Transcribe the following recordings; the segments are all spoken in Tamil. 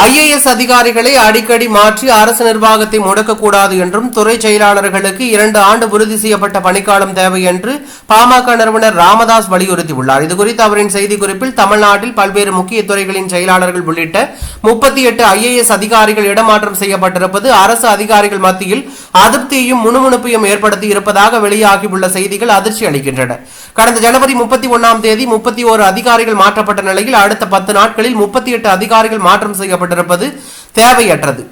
ஐஏஎஸ் அதிகாரிகளை அடிக்கடி மாற்றி அரசு நிர்வாகத்தை முடக்கக்கூடாது என்றும் துறை செயலாளர்களுக்கு இரண்டு ஆண்டு உறுதி செய்யப்பட்ட பணிக்காலம் தேவை என்று பாமக நிறுவனர் ராமதாஸ் வலியுறுத்தியுள்ளார். இதுகுறித்து அவரின் செய்திக்குறிப்பில் தமிழ்நாட்டில் பல்வேறு முக்கிய துறைகளின் செயலாளர்கள் உள்ளிட்ட முப்பத்தி எட்டு ஐஏஎஸ் அதிகாரிகள் இடமாற்றம் செய்யப்பட்டிருப்பது அரசு அதிகாரிகள் மத்தியில் அதிருப்தியையும் முணுமுணுப்பையும் ஏற்படுத்தி இருப்பதாக வெளியாகியுள்ள செய்திகள் அதிர்ச்சி அளிக்கின்றன. கடந்த ஜனவரி முப்பத்தி ஒன்னாம் தேதி முப்பத்தி ஓரு அதிகாரிகள் மாற்றப்பட்ட நிலையில் அடுத்த பத்து நாட்களில் முப்பத்தி எட்டு அதிகாரிகள் மாற்றம் செய்யப்பட்டிருப்பது தேவையற்றது.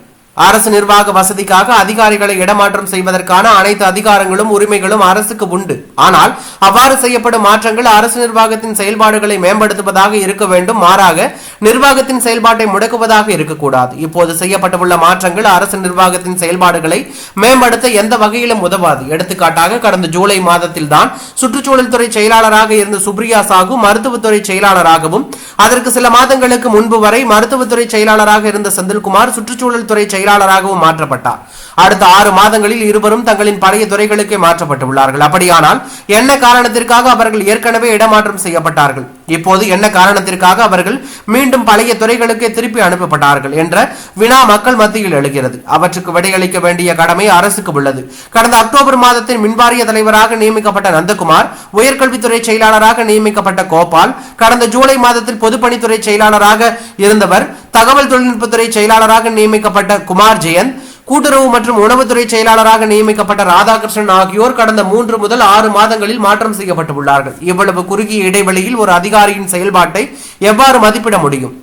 அரசு நிர்வாக வசதிக்காக அதிகாரிகளை இடமாற்றம் செய்வதற்கான அனைத்து அதிகாரங்களும் உரிமைகளும் அரசுக்கு உண்டு. ஆனால் அவ்வாறு செய்யப்படும் மாற்றங்கள் அரசு நிர்வாகத்தின் செயல்பாடுகளை மேம்படுத்துவதாக இருக்க வேண்டும். மாறாக நிர்வாகத்தின் செயல்பாட்டை முடக்குவதாக இருக்கக்கூடாது. இப்போது செய்யப்பட்டுள்ள மாற்றங்கள் அரசு நிர்வாகத்தின் செயல்பாடுகளை மேம்படுத்த எந்த வகையிலும் உதவாது. எடுத்துக்காட்டாக கடந்த ஜூலை மாதத்தில் தான் சுற்றுச்சூழல் துறை செயலாளராக இருந்த சுப்ரியா சாகு மருத்துவத்துறை செயலாளராகவும் அதற்கு சில மாதங்களுக்கு முன்பு வரை மருத்துவத்துறை செயலாளராக இருந்த செந்தில்குமார் சுற்றுச்சூழல் துறை செயலாளராகவும் மாற்றப்பட்டார். அடுத்த ஆறு மாதங்களில் இருவரும் தங்களின் பழைய துறைகளுக்கே மாற்றப்பட்டுள்ளார்கள். அப்படியானால் என்ன காரணத்திற்காக அவர்கள் ஏற்கனவே இடமாற்றம் செய்யப்பட்டார்கள்? இப்போது என்ன காரணத்திற்காக அவர்கள் மீண்டும் பழைய துறைகளுக்கே திருப்பி அனுப்பப்பட்டார்கள் என்ற வினா மக்கள் மத்தியில் எழுகிறது. அவற்றுக்கு விடையளிக்க வேண்டிய கடமை அரசுக்கு உள்ளது. கடந்த அக்டோபர் மாதத்தில் மின்வாரிய தலைவராக நியமிக்கப்பட்ட நந்தகுமார் உயர்கல்வித்துறை செயலாளராக நியமிக்கப்பட்ட கோபால் கடந்த ஜூலை மாதத்தில் பொதுப்பணித்துறை செயலாளராக இருந்தவர் தகவல் தொழில்நுட்பத்துறை செயலாளராக நியமிக்கப்பட்ட குமார் ஜெயந்த் கூட்டுறவு மற்றும் உணவுத்துறை செயலாளராக நியமிக்கப்பட்ட ராதாகிருஷ்ணன் ஆகியோர் கடந்த மூன்று முதல் ஆறு மாதங்களில் மாற்றம் செய்யப்பட்டுள்ளார்கள். இவ்வளவு குறுகிய இடைவெளியில் ஒரு அதிகாரியின் செயல்பாட்டை எவ்வாறு மதிப்பிட முடியும்?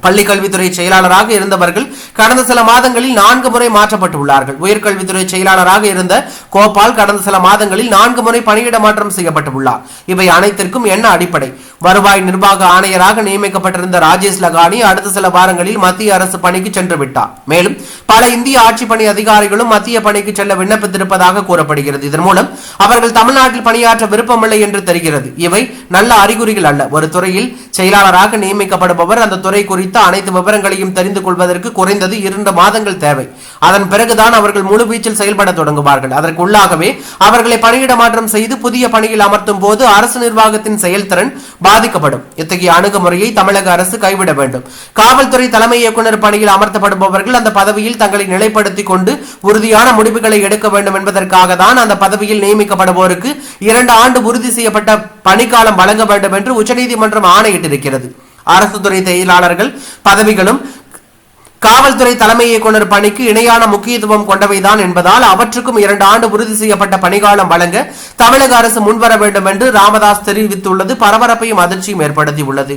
பள்ளி கல்வித்துறை செயலாளராக இருந்தவர்கள் கடந்த சில மாதங்களில் நான்கு முறை மாற்றப்பட்டுள்ளார்கள். உயர்கல்வித்துறை செயலாளராக இருந்த கோபால் கடந்த சில மாதங்களில் நான்கு முறை பணியிட மாற்றம் செய்யப்பட்டுள்ளார். இவை அனைத்திற்கும் என்ன அடிப்படை? வருவாய் நிர்வாக ஆணையராக நியமிக்கப்பட்டிருந்த ராஜேஷ் லகானி அடுத்த சில வாரங்களில் மத்திய அரசு பணிக்கு சென்று விட்டார். மேலும் பல இந்திய ஆட்சி பணி அதிகாரிகளும் மத்திய பணிக்கு செல்ல விண்ணப்பித்திருப்பதாக கூறப்படுகிறது. இதன் மூலம் அவர்கள் தமிழ்நாட்டில் பணியாற்ற விருப்பமில்லை என்று தெரிகிறது. இவை நல்ல அறிகுறிகள் அல்ல. ஒரு துறையில் செயலாளராக நியமிக்கப்படுபவர் அந்த துறை குறித்து அனைத்து விவரங்களையும் தெரிந்து கொள்வதற்கு குறைந்தது இரண்டு மாதங்கள் தேவை. அதன் பிறகுதான் அவர்கள் முழுவீச்சில் செயல்பட தொடங்குவார்கள். அதற்குள்ளாகவே அவர்களை பணியிட மாற்றம் செய்து புதிய பணியில் அமர்த்தும் போது அரசு நிர்வாகத்தின் செயல்திறன் பாதிக்கப்படும். இத்தகைய அணுகுமுறையை தமிழக அரசு கைவிட வேண்டும். காவல்துறை தலைமை இயக்குநர் பணியில் அமர்த்தப்படுபவர்கள் அந்த பதவியில் தங்களை நிலைப்படுத்திக் கொண்டு உறுதியான முடிவுகளை எடுக்க வேண்டும் என்பதற்காக தான் அந்த பதவியில் நியமிக்கப்படுவோருக்கு இரண்டு ஆண்டு உறுதி செய்யப்பட்ட பணிக்காலம் வழங்க வேண்டும் என்று உச்சநீதிமன்றம் ஆணையிட்டிருக்கிறது. அரசு துறை செயலாளர்கள் பதவிகளும் காவல்துறை தலைமை இயக்குனர் பணிக்கு இணையான முக்கியத்துவம் கொண்டவைதான் என்பதால் அவற்றுக்கும் இரண்டு ஆண்டு உறுதி செய்யப்பட்ட பணிகாலம் வழங்க தமிழக அரசு முன்வர வேண்டும் என்று ராமதாஸ் தெரிவித்துள்ளது. பரபரப்பையும் அதிர்ச்சியும் ஏற்படுத்தியுள்ளது.